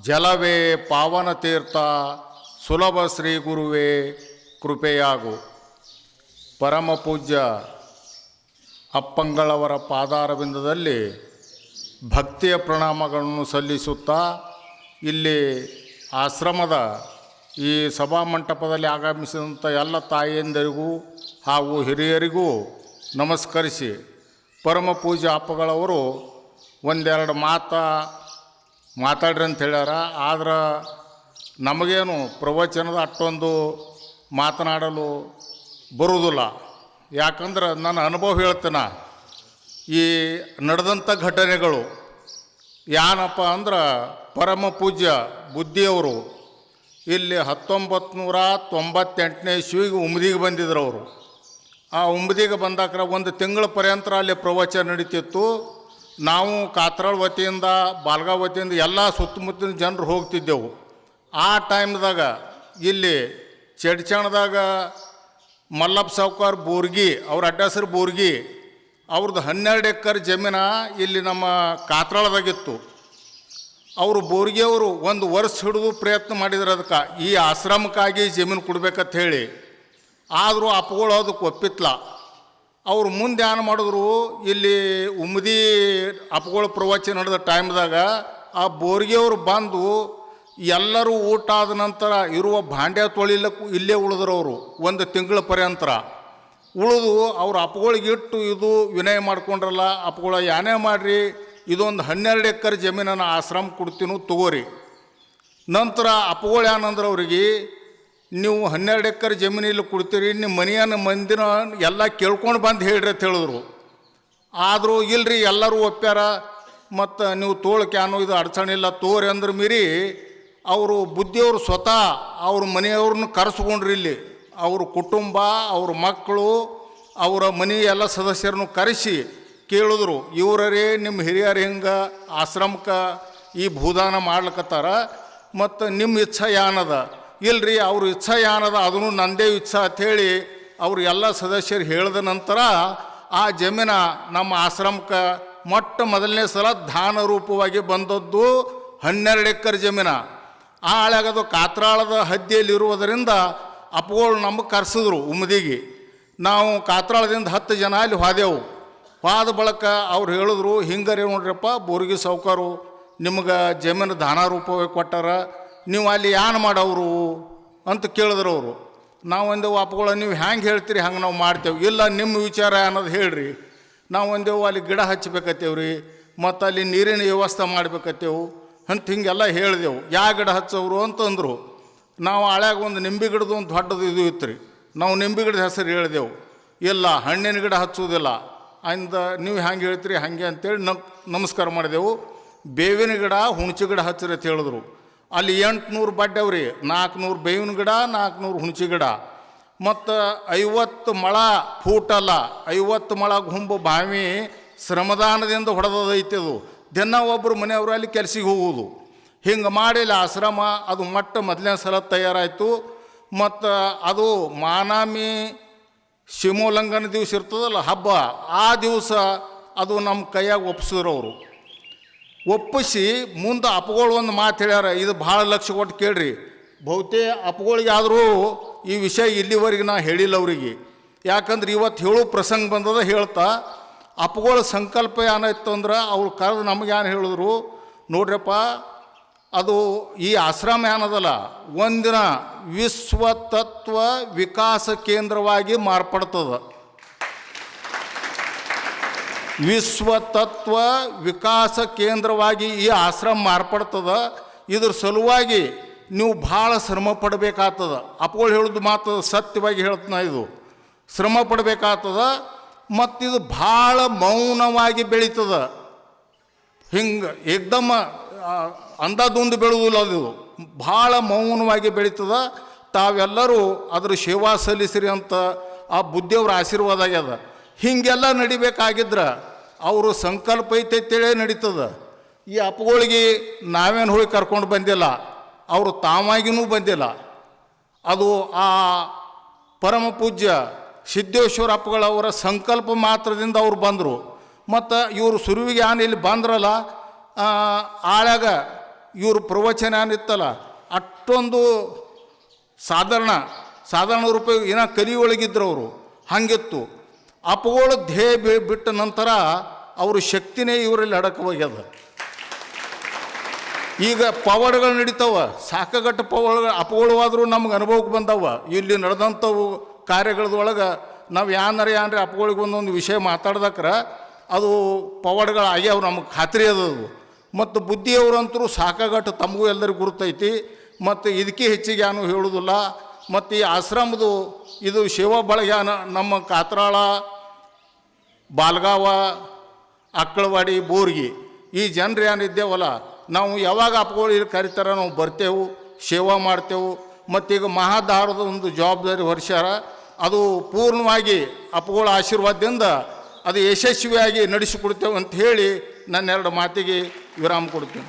ಜಲವೇ ಪಾವನ ತೀರ್ಥ ಸುಲಭ ಶ್ರೀ ಗುರುವೇ ಕೃಪೆಯಾಗು. ಪರಮ ಪೂಜ್ಯ ಅಪ್ಪಂಗಳವರ ಪಾದಾರವಿಂದದಲ್ಲಿ ಭಕ್ತಿಯ ಪ್ರಣಾಮಗಳನ್ನು ಸಲ್ಲಿಸುತ್ತಾ ಇಲ್ಲಿ ಆಶ್ರಮದ ಈ ಸಭಾಮಂಟಪದಲ್ಲಿ ಆಗಮಿಸಿದಂಥ ಎಲ್ಲ ತಾಯಿಯಂದರಿಗೂ ಹಾಗೂ ಹಿರಿಯರಿಗೂ ನಮಸ್ಕರಿಸಿ. ಪರಮ ಪೂಜ್ಯ ಅಪ್ಪಗಳವರು ಒಂದೆರಡು ಮಾತಾ ಮಾತಾಡ್ರಿ ಅಂತ ಹೇಳ್ಯಾರ. ಆದ್ರೆ ನಮಗೇನು ಪ್ರವಚನದ ಅಷ್ಟೊಂದು ಮಾತನಾಡಲು ಬರುವುದಿಲ್ಲ ಯಾಕಂದ್ರೆ ನನ್ನ ಅನುಭವ ಹೇಳ್ತೇನೆ, ಈ ನಡೆದಂಥ ಘಟನೆಗಳು ಏನಪ್ಪ ಅಂದ್ರೆ ಪರಮ ಪೂಜ್ಯ ಬುದ್ಧಿಯವರು ಇಲ್ಲಿ ಹತ್ತೊಂಬತ್ತು ನೂರ ತೊಂಬತ್ತೆಂಟನೇ ಇಸ್ವಿಗೆ ಉಮ್ದಿಗೆ ಬಂದಿದ್ರು ಅವರು ಆ ಉಮ್ದಿಗೆ ಬಂದಾಕ್ರ ಒಂದು ತಿಂಗಳ ಪರ್ಯಂತರ ಅಲ್ಲಿ ಪ್ರವಚನ ನಡೀತಿತ್ತು. ನಾವು ಕಾತ್ರಾಳ್ ವತಿಯಿಂದ, ಬಾಲ್ಗಾ ವತಿಯಿಂದ ಎಲ್ಲ ಸುತ್ತಮುತ್ತಲಿನ ಜನರು ಹೋಗ್ತಿದ್ದೆವು. ಆ ಟೈಮ್ದಾಗ ಇಲ್ಲಿ ಚಡ್ಚಣದಾಗ ಮಲ್ಲಪ್ಪ ಸಾವ್ಕಾರ್ ಬೋರ್ಗಿ, ಅವ್ರ ಅಡ್ಡ ಬೋರ್ಗಿ, ಅವ್ರದ್ದು ಹನ್ನೆರಡು ಎಕರೆ ಜಮೀನ ಇಲ್ಲಿ ನಮ್ಮ ಕಾತ್ರಾಳದಾಗಿತ್ತು. ಅವರು ಬೋರ್ಗಿಯವರು ಒಂದು ವರ್ಷ ಹಿಡಿದು ಪ್ರಯತ್ನ ಮಾಡಿದ್ರು ಅದಕ್ಕೆ. ಈ ಆಶ್ರಮಕ್ಕಾಗಿ ಜಮೀನು ಕೊಡ್ಬೇಕಂತ ಹೇಳಿ. ಆದರೂ ಅಪ್ಪಗಳು ಅದಕ್ಕೆ ಒಪ್ಪಿತ್ಲ. ಅವ್ರು ಮುಂದೆ ಏನು ಮಾಡಿದ್ರು, ಇಲ್ಲಿ ಉಮ್ಮದಿ ಅಪ್ಪಗಳ ಪ್ರವಚನ ನಡೆದ ಟೈಮ್ದಾಗ ಆ ಬೋರ್ಗಿಯವರು ಬಂದು ಎಲ್ಲರೂ ಊಟ ಆದ ನಂತರ ಇರುವ ಭಾಂಡ್ಯ ತೊಳಿಲಕ್ಕೂ ಇಲ್ಲೇ ಉಳಿದ್ರು ಅವರು, ಒಂದು ತಿಂಗಳ ಪರ್ಯಂತರ. ಉಳಿದು ಅವ್ರ ಅಪ್ಪಗಳಿಗೆ ಇಟ್ಟು ಇದು ವಿನಯ ಮಾಡ್ಕೊಂಡ್ರಲ್ಲ, ಅಪ್ಪಗಳ ಏನೇ ಮಾಡಿರಿ, ಇದೊಂದು ಹನ್ನೆರಡು ಎಕರೆ ಜಮೀನನ್ನು ಆಶ್ರಮ ಕೊಡ್ತೀನೋ ತಗೋರಿ. ನಂತರ ಅಪ್ಪಗಳು ಏನಂದ್ರೆ ಅವ್ರಿಗೆ ನೀವು ಹನ್ನೆರಡು ಎಕರೆ ಜಮೀನಲ್ಲಿ ಕೊಡ್ತೀರಿ, ನಿಮ್ಮ ಮನೆಯನ್ನು ಮಂದಿನ ಎಲ್ಲ ಕೇಳ್ಕೊಂಡು ಬಂದು ಹೇಳ್ರಿ ಅಂತ ಹೇಳಿದ್ರು. ಆದರೂ ಇಲ್ರಿ, ಎಲ್ಲರೂ ಒಪ್ಪ್ಯಾರ. ಮತ್ತು ನೀವು ತೋಳಕ್ಕೆ ಅನ್ನೋ ಇದು ಅಡಚಣೆ ಇಲ್ಲ, ತೋರಿ ಅಂದ್ರೆ ಮೀರಿ ಅವರು ಬುದ್ಧಿಯವರು ಸ್ವತಃ ಅವ್ರ ಮನೆಯವ್ರನ್ನ ಕರೆಸ್ಕೊಂಡ್ರಿ ಇಲ್ಲಿ. ಅವ್ರ ಕುಟುಂಬ, ಅವ್ರ ಮಕ್ಕಳು, ಅವರ ಮನೆ ಎಲ್ಲ ಸದಸ್ಯರನ್ನು ಕರೆಸಿ ಕೇಳಿದ್ರು. ಇವರೇ ನಿಮ್ಮ ಹಿರಿಯರು ಹಿಂಗೆ, ಆಶ್ರಮಕ್ಕೆ ಈ ಭೂದಾನ ಮಾಡ್ಲಿಕ್ಕತ್ತಾರ ಮತ್ತು ನಿಮ್ಮ ಇಚ್ಛಾ ಏನದ ಇಲ್ರಿ, ಅವ್ರ ಇಚ್ಛಾ ಏನದ ಅದನ್ನು ನಂದೇ ಇಚ್ಛಾ ಅಂಥೇಳಿ ಅವ್ರು ಎಲ್ಲ ಸದಸ್ಯರು ಹೇಳಿದ ನಂತರ ಆ ಜಮೀನ ನಮ್ಮ ಆಶ್ರಮಕ್ಕೆ ಮೊಟ್ಟ ಮೊದಲನೇ ಸಲ ದಾನ ರೂಪವಾಗಿ ಬಂದದ್ದು ಹನ್ನೆರಡು ಎಕರೆ ಜಮೀನ. ಆ ಹಳೆಗದು ಕಾತ್ರಾಳದ ಹದ್ದಿಯಲ್ಲಿರುವುದರಿಂದ ಅಪ್ಪಗಳು ನಮಗೆ ಕರೆಸಿದ್ರು ಉಮದಿಗೆ ನಾವು ಕಾತ್ರಾಳದಿಂದ ಹತ್ತು ಜನ ಅಲ್ಲಿ ಹೋದೆವು. ಹೋದ ಬಳಿಕ ಅವ್ರು ಹೇಳಿದ್ರು, ಹಿಂಗರಿ ನೋಡ್ರಪ್ಪ, ಬೋರ್ಗಿ ಸಾವ್ಕಾರು ನಿಮ್ಗೆ ಜಮೀನು ದಾನ ರೂಪವಾಗಿ ಕೊಟ್ಟಾರ ನೀವು ಅಲ್ಲಿ ಏನು ಮಾಡವ್ರು ಅಂತ ಕೇಳಿದ್ರು ಅವರು. ನಾವು ಒಂದೇವು ಅಪ್ಪಗಳ ನೀವು ಹ್ಯಾಂಗೆ ಹೇಳ್ತೀರಿ, ಹಂಗೆ ನಾವು ಮಾಡ್ತೇವೆ. ಇಲ್ಲ ನಿಮ್ಮ ವಿಚಾರ ಅನ್ನೋದು ಹೇಳ್ರಿ. ನಾವು ಒಂದೇವು ಅಲ್ಲಿ ಗಿಡ ಹಚ್ಚಬೇಕತ್ತೇವು ರೀ ಮತ್ತು ಅಲ್ಲಿ ನೀರಿನ ವ್ಯವಸ್ಥೆ ಮಾಡ್ಬೇಕತ್ತೇವು ಅಂತ ಹಿಂಗೆಲ್ಲ ಹೇಳಿದೆವು. ಯಾ ಗಿಡ ಹಚ್ಚೋರು ಅಂತಂದರು ನಾವು ಹಳ್ಯಾಗ ಒಂದು ನಿಂಬೆ ಗಿಡದ ಒಂದು ದೊಡ್ಡದು ಇದು ಇತ್ತು ರೀ ನಾವು ನಿಂಬೆ ಗಿಡದ ಹೆಸರು ಹೇಳಿದೆವು. ಇಲ್ಲ, ಹಣ್ಣಿನ ಗಿಡ ಹಚ್ಚುವುದಿಲ್ಲ. ಅಂದ, ನೀವು ಹ್ಯಾಂಗೆ ಹೇಳ್ತೀರಿ, ಹಾಗೆ ಅಂತೇಳಿ ನಮ್, ನಮಸ್ಕಾರ ಮಾಡಿದೆವು. ಬೇವಿನ ಗಿಡ, ಹುಣಚಿ ಗಿಡ ಹಚ್ಚಿರಿ ಅಂತ ಹೇಳಿದ್ರು. ಅಲ್ಲಿ ಎಂಟುನೂರು ಬಡ್ಡೆವ್ರಿ ನಾಲ್ಕುನೂರು ಬೇವಿನ ಗಿಡ ನಾಲ್ಕುನೂರು ಹುಣಸೆ ಗಿಡ. ಮತ್ತು ಐವತ್ತು ಮಳ ಫೂಟಲ್ಲ ಐವತ್ತು ಮಳ ಗುಂಬು ಬಾವಿ ಶ್ರಮದಾನದಿಂದ ಹೊಡೆದೈತೆ ಅದು. ದಿನ ಒಬ್ಬರು ಮನೆಯವರು ಅಲ್ಲಿ ಕೆಲ್ಸಿಗೆ ಹೋಗುವುದು ಹಿಂಗೆ ಮಾಡಿಲ್ಲ ಆಶ್ರಮ, ಅದು ಮೊಟ್ಟ ಮೊದಲನೇ ಸಲ ತಯಾರಾಯಿತು. ಮತ್ತು ಅದು ಮಾನಾಮಿ ಶಿವಮೋಲ್ಲಂಘನ ದಿವಸ ಇರ್ತದಲ್ಲ ಹಬ್ಬ, ಆ ದಿವಸ ಅದು ನಮ್ಮ ಕೈಯಾಗ ಅವರು. ಒಪ್ಪಿಸಿ ಮುಂದೆ ಅಪ್ಗಳು ಒಂದು ಮಾತು ಹೇಳ್ಯಾರ, ಇದು ಭಾಳ ಲಕ್ಷ ಕೊಟ್ಟು ಕೇಳ್ರಿ. ಬಹುತೇ ಅಪ್ಪಗಳಿಗಾದರೂ ಈ ವಿಷಯ ಇಲ್ಲಿವರೆಗೆ ನಾ ಹೇಳಿಲ್ಲ ಅವರಿಗೆ. ಯಾಕಂದ್ರೆ ಇವತ್ತು ಹೇಳೋ ಪ್ರಸಂಗ ಬಂದದ ಹೇಳ್ತಾ, ಅಪ್ಪಗಳ ಸಂಕಲ್ಪ ಏನಾಯ್ತು ಅಂದ್ರೆ ಅವ್ರು ಕರೆದು ನಮಗೆ ಏನು ಹೇಳಿದ್ರು, ನೋಡ್ರಪ್ಪ, ಅದು ಈ ಆಶ್ರಮ ಏನದಲ್ಲ, ಒಂದಿನ ವಿಶ್ವ ತತ್ವ ವಿಕಾಸ ಕೇಂದ್ರವಾಗಿ ಮಾರ್ಪಡ್ತದೆ. ವಿಶ್ವ ತತ್ವ ವಿಕಾಸ ಕೇಂದ್ರವಾಗಿ ಈ ಆಶ್ರಮ ಮಾರ್ಪಡ್ತದ. ಇದ್ರ ಸಲುವಾಗಿ ನೀವು ಭಾಳ ಶ್ರಮ ಪಡಬೇಕಾಗ್ತದ. ಅಪ್ಪಗಳು ಹೇಳೋದು ಮಾತು ಸತ್ಯವಾಗಿ ಹೇಳ್ತಾನೆ ಇದು. ಶ್ರಮ ಪಡಬೇಕಾಗ್ತದ ಮತ್ತಿದು ಭಾಳ ಮೌನವಾಗಿ ಬೆಳೀತದ. ಹಿಂಗೆ ಏಕ್ದಮ್ಮ ಅಂದಾದುಂದು ಬೆಳೆದಿಲ್ಲ ಅದು. ಭಾಳ ಮೌನವಾಗಿ ಬೆಳೀತದ. ತಾವೆಲ್ಲರೂ ಅದ್ರ ಸೇವಾ ಸಲ್ಲಿಸಿರಿ ಅಂತ ಆ ಬುದ್ಧಿಯವ್ರ ಆಶೀರ್ವಾದ ಆಗ್ಯದ. ಹೀಗೆಲ್ಲ ನಡಿಬೇಕಾಗಿದ್ರೆ ಅವರು ಸಂಕಲ್ಪ ಐತೈತೇಳೇ ನಡೀತದ. ಈ ಅಪ್ಪಗಳಿಗೆ ನಾವೇನು ಹೋಗಿ ಕರ್ಕೊಂಡು ಬಂದಿಲ್ಲ, ಅವರು ತಾವಾಗಿನೂ ಬಂದಿಲ್ಲ. ಅದು ಆ ಪರಮ ಪೂಜ್ಯ ಸಿದ್ದೇಶ್ವರ ಅಪ್ಪಗಳವರ ಸಂಕಲ್ಪ ಮಾತ್ರದಿಂದ ಅವ್ರು ಬಂದರು. ಮತ್ತು ಇವರು ಸುರುವಿಗೆ ಆನೆ ಇಲ್ಲಿ ಬಂದ್ರಲ್ಲ ಆಳಾಗ ಇವ್ರ ಪ್ರವಚನ ಏನಿತ್ತಲ್ಲ ಅಷ್ಟೊಂದು ಸಾಧಾರಣ ಸಾಧಾರಣ ರೂಪಾಯಿ ಏನೋ ಕಲಿಯೊಳಗಿದ್ರು ಅವರು. ಹಾಗಿತ್ತು. ಅಪಗೋಳ ಧ್ಯೇಯ ಬಿ- ಬಿಟ್ಟ ನಂತರ ಅವರು ಶಕ್ತಿನೇ ಇವರಲ್ಲಿ ಅಡಕ ಹೋಗ್ಯದ. ಈಗ ಪವಾಡಗಳು ನಡೀತಾವ, ಸಾಕಗಟ್ಟ ಪವಾಡ ಅಪಗೋಳವಾದರೂ ನಮ್ಗೆ ಅನುಭವಕ್ಕೆ ಬಂದವ. ಇಲ್ಲಿ ನಡೆದಂಥವು ಕಾರ್ಯಗಳದೊಳಗೆ ನಾವು ಯಾನರ ಯಾನ್ರಿ ಅಪಗಳಿಗೆ ಒಂದೊಂದು ವಿಷಯ ಮಾತಾಡ್ದಕ್ರ ಅದು ಪವಾಡಗಳು ಆಗ್ಯಾವ ನಮಗೆ ಖಾತ್ರಿ ಅದದು ಮತ್ತು ಬುದ್ಧಿಯವರಂತರೂ ಸಾಕಾಗಟ್ಟು ತಮಗೂ ಎಲ್ಲರಿಗೂ ಗುರುತೈತಿ. ಮತ್ತು ಇದಕ್ಕೆ ಹೆಚ್ಚಿಗೆ ಏನು ಹೇಳುವುದಿಲ್ಲ ಮತ್ತು ಈ ಆಶ್ರಮದು ಇದು ಶಿವ ಬಳಗ್ಯಾನ ನಮ್ಮ ಕಾತ್ರಾಳ ಬಾಲ್ಗಾವ, ಅಕ್ಕಳವಾಡಿ, ಬೋರ್ಗಿ, ಈ ಜನರು ಏನಿದ್ದೇವಲ್ಲ ನಾವು ಯಾವಾಗ ಅಪ್ಗಳು ಇಲ್ಲಿ ಕರಿತಾರ, ನಾವು ಬರ್ತೇವೆ, ಸೇವಾ ಮಾಡ್ತೇವೆ, ಮತ್ತೀಗ ಮಹಾದಾರದ ಒಂದು ಜವಾಬ್ದಾರಿ ಹೊರಿಸ್ಯಾರ, ಅದು ಪೂರ್ಣವಾಗಿ ಅಪ್ಪಗಳ ಆಶೀರ್ವಾದದಿಂದ ಅದು ಯಶಸ್ವಿಯಾಗಿ ನಡೆಸಿಕೊಡ್ತೇವೆ ಅಂತ ಹೇಳಿ ನನ್ನೆರಡು ಮಾತಿಗೆ ವಿರಾಮ ಕೊಡ್ತೀನಿ.